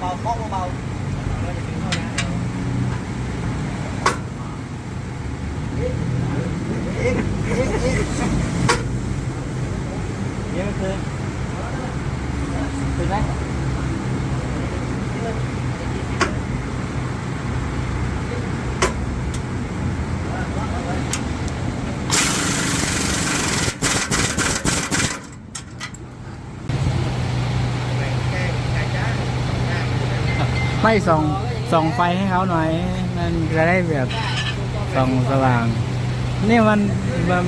bao có mua bao? Hãy subscribe cho kênh Ghiền Mì Gõ Để không ไม่ส่องส่องไฟให้เขาหน่อย มันจะได้แบบส่องสว่าง นี่มันมัน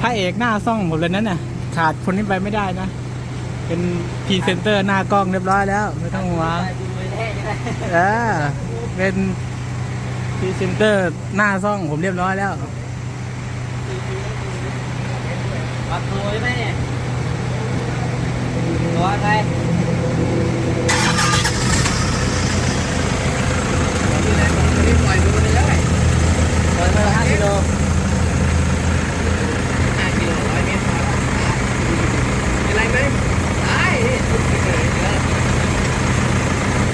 พระเอกหน้าซ่องผมเลยนั่นน่ะ ขาดคนนี้ไปไม่ได้นะ เป็นพรีเซนเตอร์หน้ากล้องเรียบร้อยแล้ว ไม่ต้องห่วงเออเป็นพรีเซนเตอร์หน้าซ่องผมเรียบร้อยแล้วปักโวยไหมเนี่ยตัวอะไรปล่อยมือไปเลยปล่อยมือห้ากิโลห้ากิโลร้อยเมตรพอเป็นไรไหมได้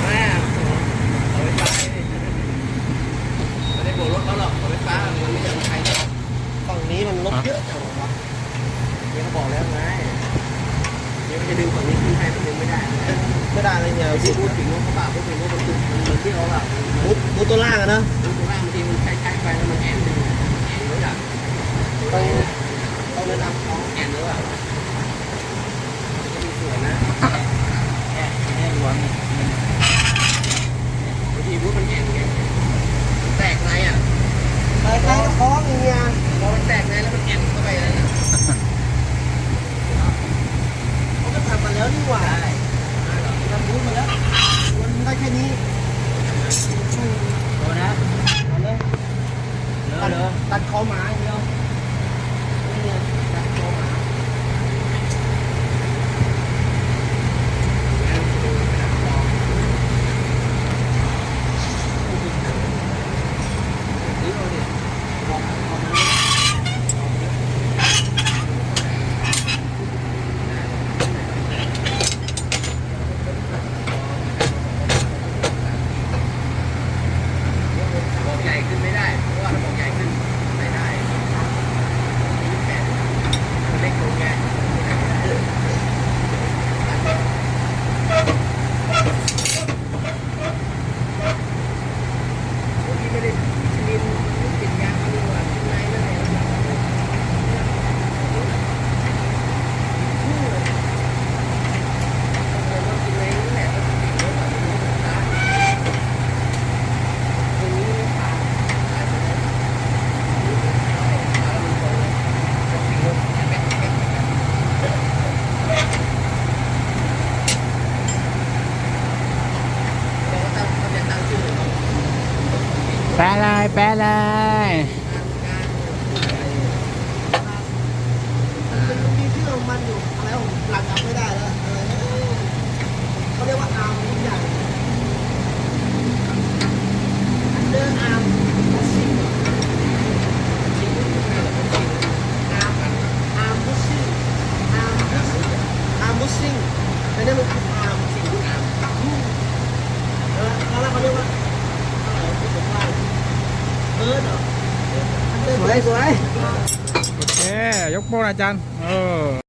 แม่เอาไปฟ้าไม่ได้โบกรถเขาหรอกเอาไปฟ้ามันไม่ยอมใคร ฝั่งนี้มันลบ เยอะจังวะเดี๋ยวเขาบอกแล้วไงเดี๋ยมันจะดึงฝั่งนี้ขึ้นให้มันดึงไม่ได้ไม่ได้เลยเนี่ยที่พูดถึงว่าเขาป่าพูดถึงว่ามันตุกมันมันที่เขาแบบมุดมุดตัวล่างอะนะมุดตัวล่างบางทีมันใช้ใช้ไปแล้วมันแอนดึงแอนรู้จักต้องต้องแนะนำเขาแอนรู้อะจะมีส่วนนะแอนแอนรวมบางทีพูดมันแอนไงแตกในอะไปใกล้กับท้องเนี่ยพอมันแตกในแล้วมันแอนเข้าไปเลยนะ เขาก็ ว่าได้ทำรู้มาแล้วมันได้แค่นี้โดนนะเอาเลยเดี๋ยวตัดเลยตัดคอหมาอย่างเดียวนี่เนี่ยตัดคอหมา บอกใหญ่ขึ้นไม่ได้ เพราะว่าถ้าบอกใหญ่ขึ้นไม่ได้มันเล็กลงไงผมที่ไม่ได้ลินติดยางมันดีกว่าข้างในนั่นแหละต้องกินในนั่นแหละต้องกินรถแบบนี้นะตรงนี้ไม่ผ่าน เราก็ตั้งเขาจะตั้งชื่อของ แปะเลยแปะเลย มันเป็นมีชื่อของมันอยู่อะไรผมหลังจำไม่ได้แล้วอะไรนะเขาเรียกว่าอาร์มทุกอย่างอันเดอร์อาร์มซิงอาร์มอาร์มบุซิงอาร์มบุซิงอาร์มบุซิงแต่เนี่ยมันคืออาร์มซิงอาร์มแล้วแล้วเขาเรียกว่าอะไรที่ผมว่าเบิร์ดเหรออันเดอร์ สวย สวย โอเค ยกโป้งอาจารย์ เออ